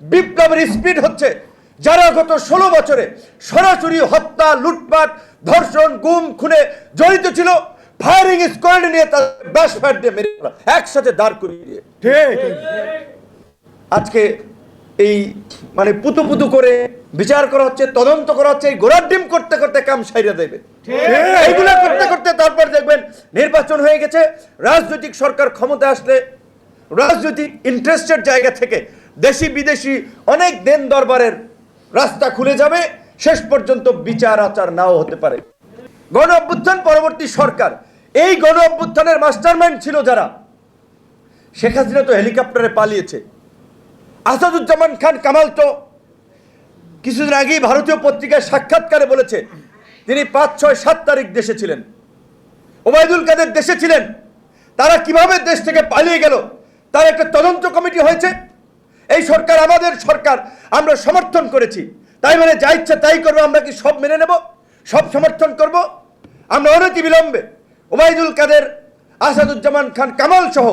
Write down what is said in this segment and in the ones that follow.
বিপ্লবের স্পিড হচ্ছে। যারা গত ষোলো বছরে সরাসরি হত্যা লুটপাট ধর্ষণ গুম খুনে জড়িত ছিল ফায়ারিং স্কোয়াড নিয়ে তার ব্যাস ফায়ার দিয়ে মেরে একসাথে দাঁড় করিয়ে দিয়ে। ঠিক। আজকে এই মানে পুতু পুতু করে বিচার করা হচ্ছে তদন্ত করা হচ্ছে এই গোড়ার ডিম করতে করতে কাম সাইরা দেবে। এইগুলা করতে করতে তারপর দেখবেন নির্বাচন হয়ে গেছে রাজনৈতিক সরকার ক্ষমতা আসলে রাজনৈতিক ইন্টারেস্টের জায়গা থেকে দেশি বিদেশি অনেক দেন দরবারের রাস্তা খুলে যাবে, শেষ পর্যন্ত বিচার আচার নাও হতে পারে। গণ অভ্যুত্থান পরবর্তী সরকার, এই গণ অভ্যুত্থানের মাস্টারমাইন্ড ছিল যারা, শেখ হাসিনা তো হেলিকপ্টারে পালিয়েছে। আসাদুজ্জামান খান কামাল তো কিছুদিন আগেই ভারতীয় পত্রিকায় সাক্ষাৎকারে বলেছে, তিনি পাঁচ, ছয়, সাত তারিখ দেশে ছিলেন। ওবায়দুল কাদের দেশে ছিলেন, তারা কীভাবে দেশ থেকে পালিয়ে গেল, তার একটা তদন্ত কমিটি হয়েছে। এই সরকার আমাদের সরকার আমরা সমর্থন করেছি। তাই মানে যা ইচ্ছা তাই করব আমরা কি সব মেনে নেব? সব সমর্থন করব? আমরা অনতি বিলম্বে ওবায়দুল কাদের আসাদুজ্জামান খান কামাল সহ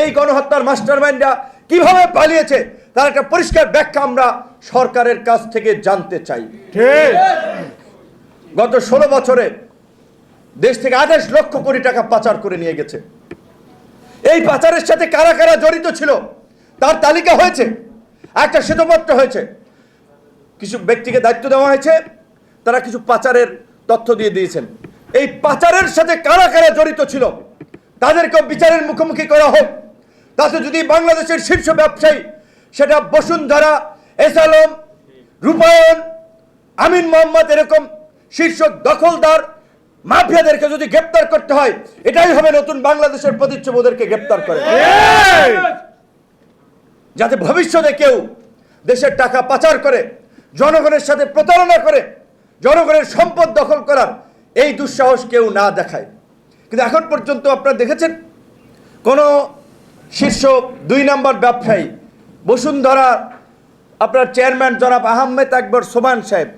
এই গণহত্যার মাস্টারমাইন্ডরা কীভাবে পালিয়েছে তার একটা পরিষ্কার ব্যাখ্যা আমরা সরকারের কাছ থেকে জানতে চাই। ঠিক। গত ষোলো বছরে দেশ থেকে আঠাশ লক্ষ কোটি টাকা পাচার করে নিয়ে গেছে। এই পাচারের সাথে কারা কারা জড়িত ছিল? তার তালিকা হয়েছে। একটা শ্বেতপত্র হয়েছে। কিছু ব্যক্তিকে দায়িত্ব দেওয়া হয়েছে। তারা কিছু পাচারের তথ্য দিয়ে দিয়েছেন। এই পাচারের সাথে কারা কারা জড়িত ছিল, তাদেরকেও বিচারের মুখোমুখি করা হোক। তাতে যদি বাংলাদেশের শীর্ষ ব্যবসায়ী, সেটা বসুন্ধরা এস আলম রূপায়ণ, আমিন মোহাম্মদ এরকম শীর্ষ দখলদার মাফিয়াদেরকে যদি গ্রেপ্তার করতে হয়, এটাই হবে নতুন বাংলাদেশের প্রতিচ্ছবি ওদেরকে গ্রেপ্তার করে। যাতে ভবিষ্যতে কেউ দেশের টাকা পাচার করে, জনগণের সাথে প্রতারণা করে, জনগণের সম্পদ দখল করার এই দুঃসাহস কেউ না দেখায়। কিন্তু এখন পর্যন্ত আপনারা দেখেছেন, কোনো শীর্ষ দুই নম্বর ব্যবসায়ী, বসুন্ধরা আপনার চেয়ারম্যান জনাব আহমেদ আকবর সোমান সাহেব,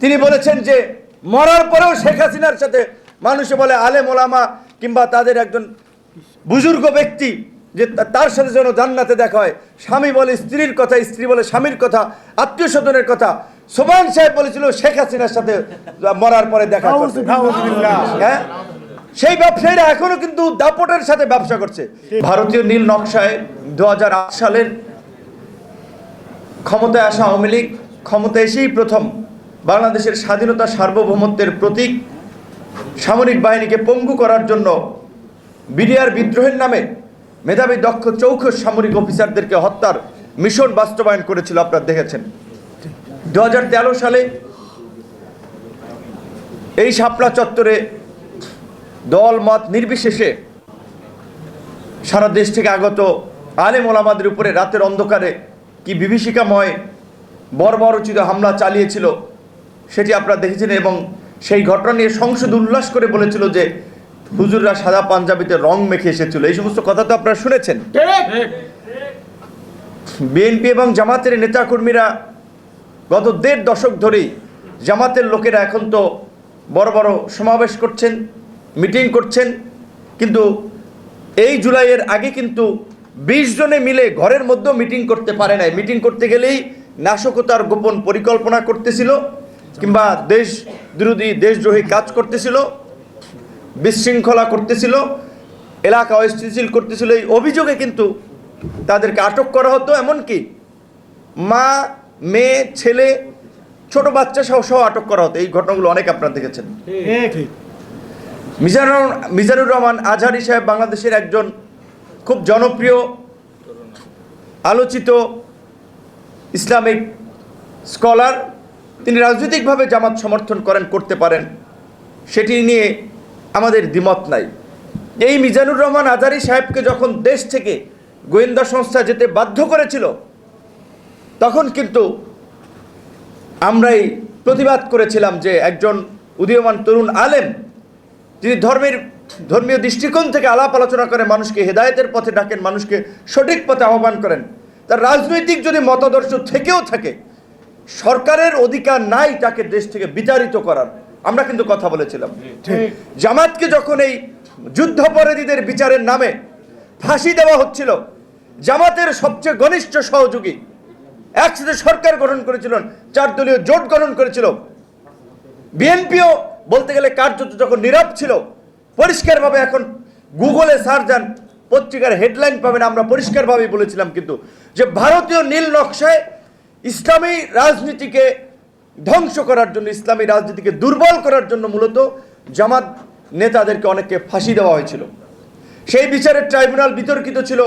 তিনি বলেছেন যে, মরার পরেও শেখ হাসিনার সাথে মানুষে বলে আলেম ওলামা কিংবা তাদের একজন বুজুর্গ ব্যক্তি যে তার সাথে যেন জান্নাতে দেখা হয়। স্বামী বলে স্ত্রীর কথা স্ত্রী বলে স্বামীর কথা আত্মীয় স্বজনের কথা। সোমান সাহেব বলেছিল শেখ হাসিনার সাথে মরার পরে দেখা হ্যাঁ? সেই ব্যবসায়ীরা এখনও কিন্তু দাপটের সাথে ব্যবসা করছে। ভারতীয় নীল নকশায় দু হাজার আট সালের ক্ষমতায় আসা আওয়ামী লীগ ক্ষমতা এসেই প্রথম বাংলাদেশের স্বাধীনতা সার্বভৌমত্বের প্রতীক সামরিক বাহিনীকে পঙ্গু করার জন্য বিডিআর বিদ্রোহের নামে মেধাবী দক্ষ চৌখ সামরিক অফিসারদেরকে হত্যার মিশন বাস্তবায়ন করেছিল, আপনারা দেখেছেন। দু হাজার তেরো সালে এই শাপলা চত্বরে দল মত নির্বিশেষে সারা দেশ থেকে আগত আলেম ওলামাদের উপরে রাতের অন্ধকারে কি বিভীষিকাময়, বর্বরচিত হামলা চালিয়েছিল, সেটি আপনারা দেখেছেন এবং সেই ঘটনা নিয়ে সংসদ উল্লাস করে বলেছিল যে হুজুররা সাদা পাঞ্জাবিতে রং মেখে এসেছিল। এই সমস্ত কথা তো আপনারা শুনেছেন। বিএনপি এবং জামাতের নেতাকর্মীরা গত দেড় দশক ধরেই জামাতের লোকেরা এখন তো বড় বড় সমাবেশ করছেন, মিটিং করছেন। কিন্তু এই জুলাইয়ের আগে কিন্তু বিশ জনে মিলে ঘরের মধ্যেও মিটিং করতে পারে নাই। মিটিং করতে গেলেই নাশকতার গোপন পরিকল্পনা করতেছিল কিংবা দেশ বিরোধী, দেশদ্রোহী কাজ করতেছিল। বিশৃঙ্খলা করতেছিল এলাকা অস্থিতিশীল করতেছিল এই অভিযোগে কিন্তু তাদেরকে আটক করা হতো। এমনকি মা মেয়ে ছেলে ছোট বাচ্চা সহ সহ আটক করা হতো। এই ঘটনাগুলো অনেক আপনারা দেখেছেন। মিজানুর মিজানুর রহমান আজহারি সাহেব বাংলাদেশের একজন খুব জনপ্রিয় আলোচিত ইসলামিক স্কলার। তিনি রাজনৈতিকভাবে জামাত সমর্থন করেন করতে পারেন। সেটি নিয়ে আমাদের দ্বিমত নাই। এই মিজানুর রহমান আজারি সাহেবকে যখন দেশ থেকে গোয়েন্দা সংস্থা যেতে বাধ্য করেছিল, তখন কিন্তু আমরাই প্রতিবাদ করেছিলাম যে একজন উদীয়মান তরুণ আলেম, যিনি ধর্মের, ধর্মীয় দৃষ্টিকোণ থেকে আলাপ আলোচনা করে মানুষকে হেদায়তের পথে ডাকেন, মানুষকে সঠিক পথে আহ্বান করেন। তার রাজনৈতিক যদি মতাদর্শ থেকেও থাকে, সরকারের অধিকার নাই তাকে দেশ থেকে বিতাড়িত করার। আমরা কিন্তু কথা বলেছিলাম। জামাতকে যখন এই যুদ্ধাপরাধীদের বিচারের নামে ফাঁসি দেওয়া হচ্ছিল জামাতের সবচেয়ে ঘনিষ্ঠ সহযোগী একসাথে সরকার গঠন করেছিলেন চার দলীয় জোট গঠন করেছিল বিএনপিও বলতে গেলে কার্যত যখন নীরব ছিল পরিষ্কারভাবে এখন গুগলে সার্চ দেন পত্রিকার হেডলাইন পাবেন আমরা পরিষ্কারভাবে বলেছিলাম কিন্তু যে ভারতীয় নীল নকশায় ইসলামী রাজনীতিকে ধ্বংস করার জন্য, ইসলামী রাজনীতিকে দুর্বল করার জন্য মূলত জামাত নেতাদেরকে অনেককে ফাঁসি দেওয়া হয়েছিল। সেই বিচারের ট্রাইব্যুনাল বিতর্কিত ছিল।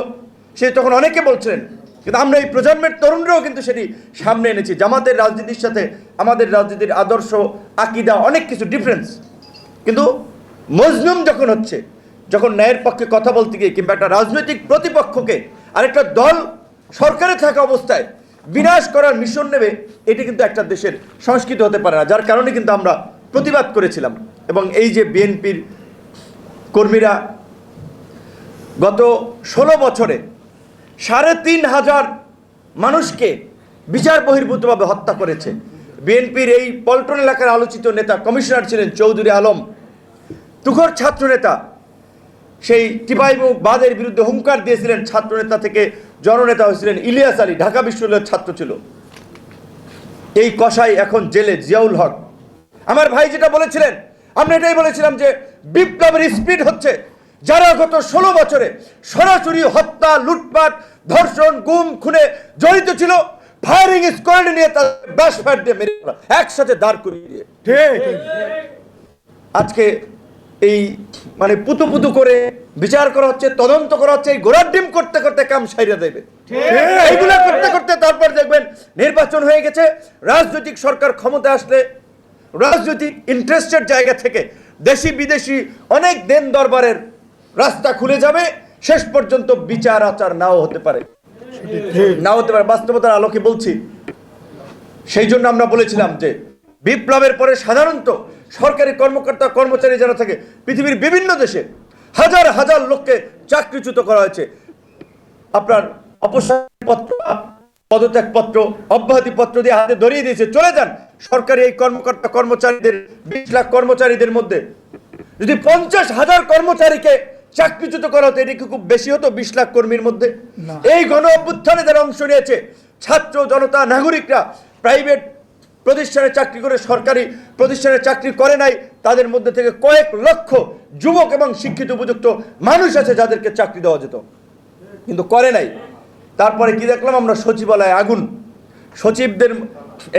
সে তখন অনেকে বলছিলেন, কিন্তু আমরা এই প্রজন্মের তরুণরাও কিন্তু সেটি সামনে এনেছি। জামাতের রাজনীতির সাথে আমাদের রাজনীতির আদর্শ, আকিদা, অনেক কিছু ডিফারেন্স কিন্তু মজলুম যখন হচ্ছে, যখন ন্যায়ের পক্ষে কথা বলতে গিয়ে কিংবা একটা রাজনৈতিক প্রতিপক্ষকে আরেকটা দল সরকারে থাকা অবস্থায় বিনাশ করার মিশন নেবে, এটি কিন্তু একটা দেশের সংস্কৃতি হতে পারে না, যার কারণে কিন্তু আমরা প্রতিবাদ করেছিলাম। এবং এই যে বিএনপির কর্মীরা গত ষোলো বছরে সাড়ে তিন হাজার মানুষকে বিচার বহির্ভূতভাবে হত্যা করেছে। বিএনপির এই পল্টন এলাকার আলোচিত নেতা কমিশনার ছিলেন চৌধুরী আলম। তুখর ছাত্রনেতা সেই টিপাইমুখ বাদের বিরুদ্ধে হুঙ্কার দিয়েছিলেন ছাত্রনেতা থেকে জননেতা হয়েছিলেন ইলিয়াস আলী ঢাকা বিশ্ববিদ্যালয়ের ছাত্র ছিল। এই কষাই এখন জেলে জিয়াউল হক। আমার ভাই যেটা বলেছিলেন আমরা এটাই বলেছিলাম যে বিপ্লবের স্পিড হচ্ছে। যারা গত ষোলো বছরে সরাসরি হত্যা লুটপাট ধর্ষণ গুম খুনে জড়িত ছিল ফায়ারিং স্কোয়াড নিয়ে তার ব্যাস ফায়ার দিয়ে মেরে একসাথে দাঁড় করিয়ে দিয়ে। আজকে এই মানে পুতু পুতু করে বিচার করা হচ্ছে তদন্ত করা হচ্ছে এই গোড়ার ডিম করতে করতে কাম সাইরা দেবে। এইগুলা করতে করতে তারপর দেখবেন নির্বাচন হয়ে গেছে রাজনৈতিক সরকার ক্ষমতা আসলে রাজনৈতিক ইন্টারেস্টের জায়গা থেকে দেশি বিদেশি অনেক দেন দরবারের রাস্তা খুলে যাবে শেষ পর্যন্ত বিচার আচার নাও হতে পারে। নাও হতে পারে বাস্তবতার আলোকে বলছি। সেই জন্য আমরা বলেছিলাম যে বিপ্লবের পরে সাধারণত সরকারি কর্মকর্তা কর্মচারী যারা থাকে পৃথিবীর বিভিন্ন দেশে হাজার হাজার লোককে চাকরিচ্যুত করা হয়েছে। আপনার অপসারপত্র পদত্যাগপত্র অব্যাহতিপত্র দিয়ে হাতে ধরিয়ে দিয়েছে। চলে যান। সরকারি এই কর্মকর্তা কর্মচারীদের বিশ লাখ কর্মচারীদের মধ্যে। যদি পঞ্চাশ হাজার কর্মচারীকে চাকরিচ্যুত করা হতো এটি খুব বেশি হতো বিশ লাখ কর্মীর মধ্যে? এই গণ অভ্যুত্থানে যারা অংশ নিয়েছে ছাত্র জনতা নাগরিকরা প্রাইভেট প্রতিষ্ঠানে চাকরি করে সরকারি প্রতিষ্ঠানে চাকরি করে নাই, তাদের মধ্যে থেকে কয়েক লক্ষ যুবক এবং শিক্ষিত উপযুক্ত মানুষ আছে যাদেরকে চাকরি দেওয়া যেত। কিন্তু করে নাই। তারপরে কি দেখলাম আমরা সচিবালয়ে আগুন। সচিবদের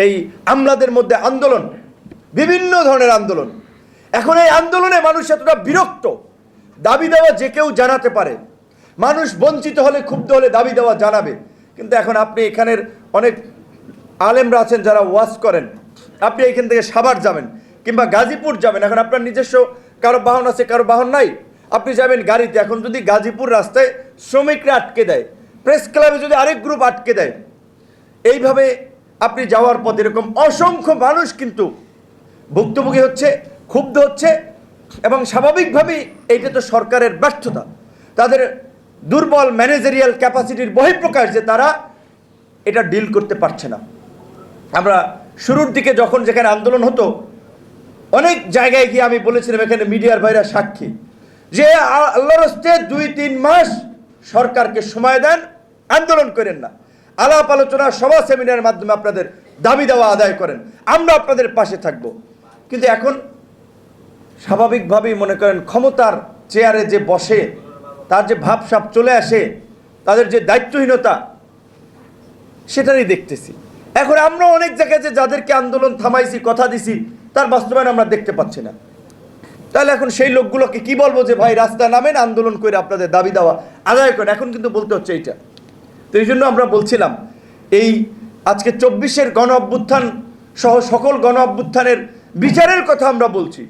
এই আমলাদের মধ্যে আন্দোলন, বিভিন্ন ধরনের আন্দোলন। এখন এই আন্দোলনে মানুষ এতটা বিরক্ত, দাবি দেওয়া যে কেউ জানাতে পারে। মানুষ বঞ্চিত হলে, ক্ষুব্ধ হলে দাবি দেওয়া জানাবে। কিন্তু এখন আপনি এখানের অনেক আলেমরা আছেন যারা ওয়াজ করেন। আপনি এখান থেকে সাভার যাবেন কিংবা গাজীপুর যাবেন। এখন আপনার নিজস্ব কারও বাহন আছে, কারও বাহন নাই। আপনি যাবেন গাড়িতে। এখন যদি গাজীপুর রাস্তায় শ্রমিকরা আটকে দেয় প্রেস ক্লাবে যদি আরেক গ্রুপ আটকে দেয়, এইভাবে আপনি যাওয়ার পথে এরকম অসংখ্য মানুষ কিন্তু ভুক্তভোগী হচ্ছে, ক্ষুব্ধ হচ্ছে এবং স্বাভাবিকভাবেই এইটা তো সরকারের ব্যর্থতা। তাদের দুর্বল ম্যানেজারিয়াল ক্যাপাসিটির বহিঃপ্রকাশ যে তারা এটা ডিল করতে পারছে না। আমরা শুরুর দিকে যখন যেখানে আন্দোলন হতো, অনেক জায়গায় গিয়ে আমি বলেছিলাম, এখানে মিডিয়ার ভাইরা সাক্ষী। যে আল্লাহর হস্তে দুই তিন মাস সরকারকে সময় দেন, আন্দোলন করেন না। আলাপ আলোচনা, সভা, সেমিনারের মাধ্যমে আপনাদের দাবি দেওয়া, আদায় করেন। আমরা আপনাদের পাশে থাকব। কিন্তু এখন স্বাভাবিকভাবেই মনে করেন ক্ষমতার চেয়ারে যে বসে, তার যে ভাবসাপ চলে আসে, তাদের যে দায়িত্বহীনতা, সেটারই দেখতেছি। এখন আমরা অনেক জায়গায় যে যাদেরকে আন্দোলন থামাইছি, কথা দিছি, তার বাস্তবায়ন আমরা দেখতে পাচ্ছি না। তাহলে এখন সেই লোকগুলোকে কি বলব যে, ভাই, রাস্তায় নামেন, আন্দোলন করে আপনাদের দাবি দেওয়া। আদায় করেন। এখন কিন্তু বলতে হচ্ছে এইটা। তো এই জন্য আমরা বলছিলাম, এই আজকে চব্বিশের গণ অভ্যুত্থান সহ সকল গণ অভ্যুত্থানের বিচারের কথা আমরা বলছি।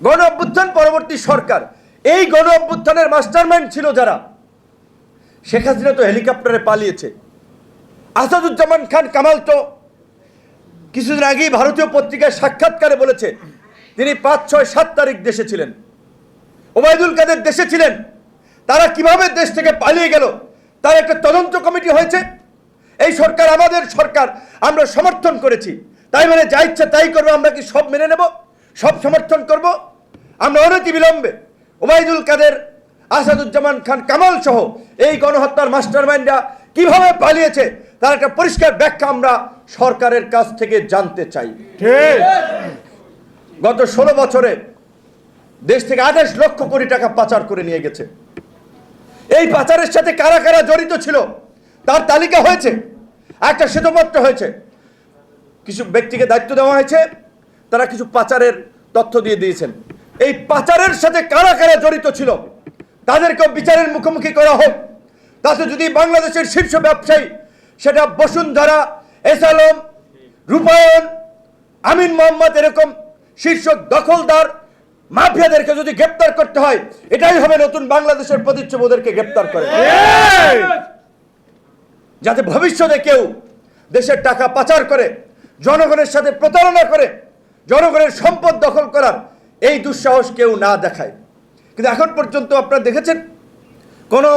গণ অভ্যুত্থান পরবর্তী সরকার। এই গণ অভ্যুত্থানের মাস্টারমাইন্ড ছিল যারা, শেখ হাসিনা তো হেলিকপ্টারে পালিয়েছে। আসাদুজ্জামান খান কামাল তো কিছুদিন আগেই ভারতীয় পত্রিকায় সাক্ষাৎকারে বলেছে, তিনি পাঁচ, ছয়, সাত তারিখ দেশে ছিলেন। ওবায়দুল কাদের দেশে ছিলেন। তারা কীভাবে দেশ থেকে পালিয়ে গেল, তার একটা তদন্ত কমিটি হয়েছে। এই সরকার আমাদের সরকার, আমরা সমর্থন করেছি। তাই মানে যা ইচ্ছা তাই করব, আমরা কি সব মেনে নেব? সব সমর্থন করব? আমরা অনতি বিলম্বে ওবায়দুল কাদের, আসাদুজ্জামান খান, কামাল সহ এই গণহত্যার মাস্টারমাইন্ডরা কীভাবে পালিয়েছে তার একটা পরিষ্কার ব্যাখ্যা আমরা সরকারের কাছ থেকে জানতে চাই। ঠিক। গত ষোলো বছরে দেশ থেকে আঠাশ লক্ষ কোটি টাকা পাচার করে নিয়ে গেছে। এই পাচারের সাথে কারা কারা জড়িত ছিল তার তালিকা হয়েছে একটা শ্বেতপত্র হয়েছে। কিছু ব্যক্তিকে দায়িত্ব দেওয়া হয়েছে তারা কিছু পাচারের তথ্য দিয়ে দিয়েছেন। এই পাচারের সাথে কারা কারা জড়িত ছিল তাদেরকেও বিচারের মুখোমুখি করা হোক। তাতে যদি বাংলাদেশের শীর্ষ ব্যবসায়ী সেটা বসুন্ধরা এস আলম রূপায়ণ, আমিন মোহাম্মদ এরকম শীর্ষ দখলদার মাফিয়াদেরকে যদি গ্রেপ্তার করতে হয়, এটাই হবে নতুন বাংলাদেশের প্রতিচ্ছবি ওদেরকে গ্রেপ্তার করে। যাতে ভবিষ্যতে কেউ দেশের টাকা পাচার করে, জনগণের সাথে প্রতারণা করে, জনগণের সম্পদ দখল করার এই দুঃসাহস কেউ না দেখায়। কিন্তু এখন পর্যন্ত আপনারা দেখেছেন, কোনো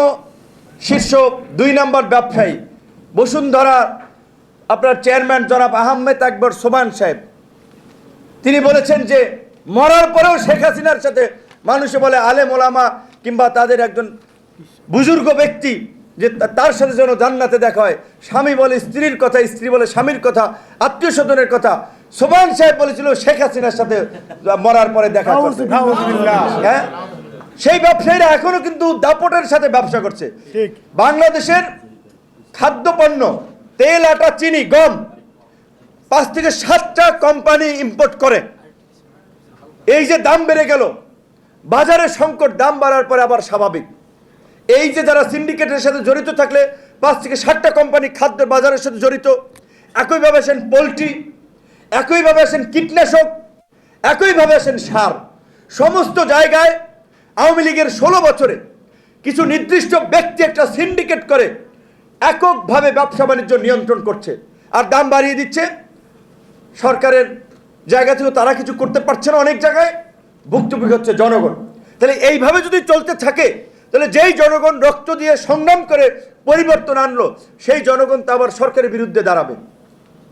শীর্ষ দুই নাম্বার ব্যবসায়ী বসুন্ধরা আপনার চেয়ারম্যান জনাব আহমেদ আকবর সোমান সাহেব তিনি বলেছেন যে মরার পরেও শেখ হাসিনার সাথে মানুষে বলে আলেম ওলামা কিংবা তাদের একজন বুজুর্গ ব্যক্তি যে তার সাথে যেন জান্নাতে দেখা হয়। স্বামী বলে স্ত্রীর কথা স্ত্রী বলে স্বামীর কথা আত্মীয় স্বজনের কথা। সোমান সাহেব বলেছিল শেখ হাসিনার সাথে মরার পরে দেখা হ্যাঁ? সেই ব্যবসায়ীরা এখনও কিন্তু দাপটের সাথে ব্যবসা করছে। বাংলাদেশের খাদ্যপণ্য, তেল, আটা, চিনি, গম, পাঁচ থেকে সাতটা কোম্পানি ইম্পোর্ট করে। এই যে দাম বেড়ে গেল, বাজারে সংকট, দাম বাড়ার পরে আবার স্বাভাবিক। এই যে যারা সিন্ডিকেটের সাথে জড়িত থাকলে, পাঁচ থেকে ষাটটা কোম্পানি খাদ্য বাজারের সাথে জড়িত। একইভাবে আসেন পোলট্রি, একইভাবে আসেন কীটনাশক, একইভাবে আসেন সার। সমস্ত জায়গায় আওয়ামী লীগের ষোলো বছরে কিছু নির্দিষ্ট ব্যক্তি একটা সিন্ডিকেট করে এককভাবে ব্যবসা বাণিজ্য নিয়ন্ত্রণ করছে। আর দাম বাড়িয়ে দিচ্ছে। সরকারের জায়গা থেকে তারা কিছু করতে পারছে না অনেক জায়গায়। ভুক্তভোগী হচ্ছে জনগণ। তাহলে এইভাবে যদি চলতে থাকে, তাহলে যেই জনগণ রক্ত দিয়ে সংগ্রাম করে পরিবর্তন আনলো, সেই জনগণ তো আবার সরকারের বিরুদ্ধে দাঁড়াবে।